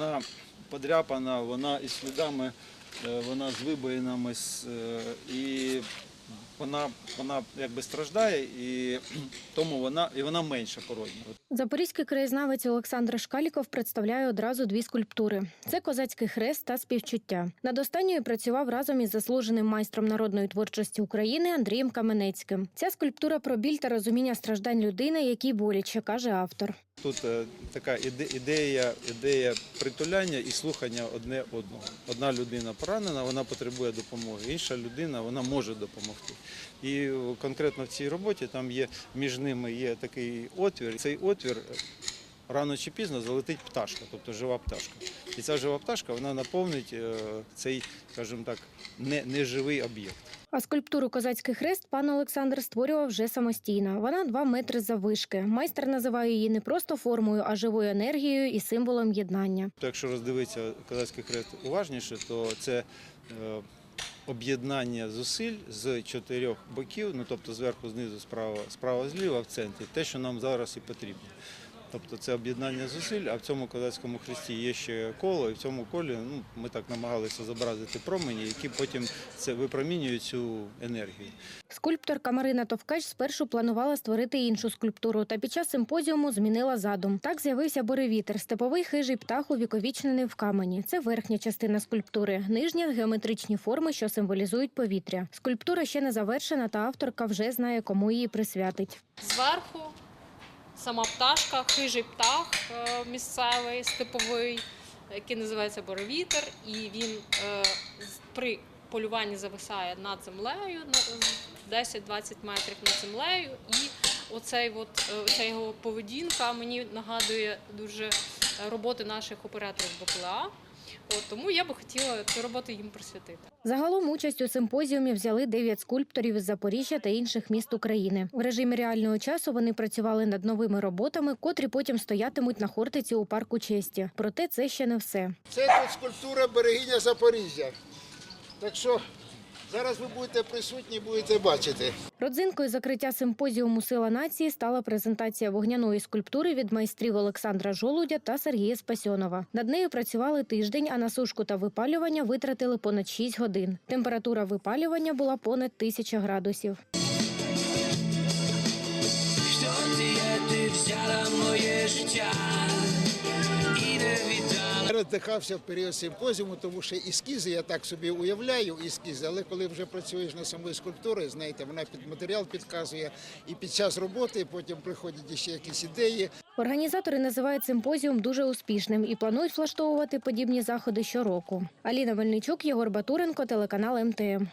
Вона подряпана, вона із слідами, е, вона з вибоїнами, е, і вона, вона якби страждає, і тому вона, і вона менша породня. Запорізький краєзнавець Олександр Шкаліков представляє одразу дві скульптури: це козацький хрест та співчуття. Над останньою працював разом із заслуженим майстром народної творчості України Андрієм Каменецьким. Ця скульптура про біль та розуміння страждань людини, якій боляче, каже автор. Тут е, така ідея, ідея притуляння і слухання одне одного. Одна людина поранена, вона потребує допомоги, інша людина вона може допомогти. І конкретно в цій роботі там є між ними є такий отвір. Цей отвір е, рано чи пізно залетить пташка, тобто жива пташка. І ця жива пташка вона наповнить е, цей, скажімо так, не- неживий об'єкт. А скульптуру Козацький хрест пан Олександр створював вже самостійно. Вона 2 метри заввишки. Майстер називає її не просто формою, а живою енергією і символом єднання. Якщо роздивитися козацький хрест уважніше, то це е, об'єднання зусиль з чотирьох боків, ну тобто зверху, знизу, справа, справа, зліва, в центрі, те, що нам зараз і потрібно. Тобто це об'єднання зусиль, а в цьому козацькому хресті є ще коло, і в цьому колі ну, ми так намагалися зобразити промені, які потім це випромінюють цю енергію. Скульпторка Марина Товкач спершу планувала створити іншу скульптуру, та під час симпозіуму змінила задум. Так з'явився буревітер, степовий хижий птах увіковічнений в камені. Це верхня частина скульптури, нижня геометричні форми, що символізують повітря. Скульптура ще не завершена, та авторка вже знає, кому її присвятить. Зверху сама пташка, хижий птах е, місцевий, степовий, який називається боровітер, і він е, при полюванні зависає над землею на 10-20 метрів над землею. І оцей от, е, оця його поведінка мені нагадує дуже е, роботи наших операторів БПЛА. От, тому я би хотіла цю роботу їм присвятити. Загалом участь у симпозіумі взяли дев'ять скульпторів із Запоріжжя та інших міст України. В режимі реального часу вони працювали над новими роботами, котрі потім стоятимуть на хортиці у парку честі. Проте це ще не все. Це тут скульптура берегиня Запоріжжя. Так що зараз ви будете присутні, будете бачити. Родзинкою закриття симпозіуму Сила нації стала презентація вогняної скульптури від майстрів Олександра Жолудя та Сергія Спасьонова. Над нею працювали тиждень, а на сушку та випалювання витратили понад 6 годин. Температура випалювання була понад 1000 градусів. Що ти, ти взяла моє життя. Я роздихався в період симпозіуму, тому що ескізи я так собі уявляю, ескізи, але коли вже працюєш на самої скульптури, знаєте, вона під матеріал підказує. І під час роботи потім приходять ще якісь ідеї. Організатори називають симпозіум дуже успішним і планують влаштовувати подібні заходи щороку. Аліна Мельничук, Єгор Батуренко, телеканал МТМ.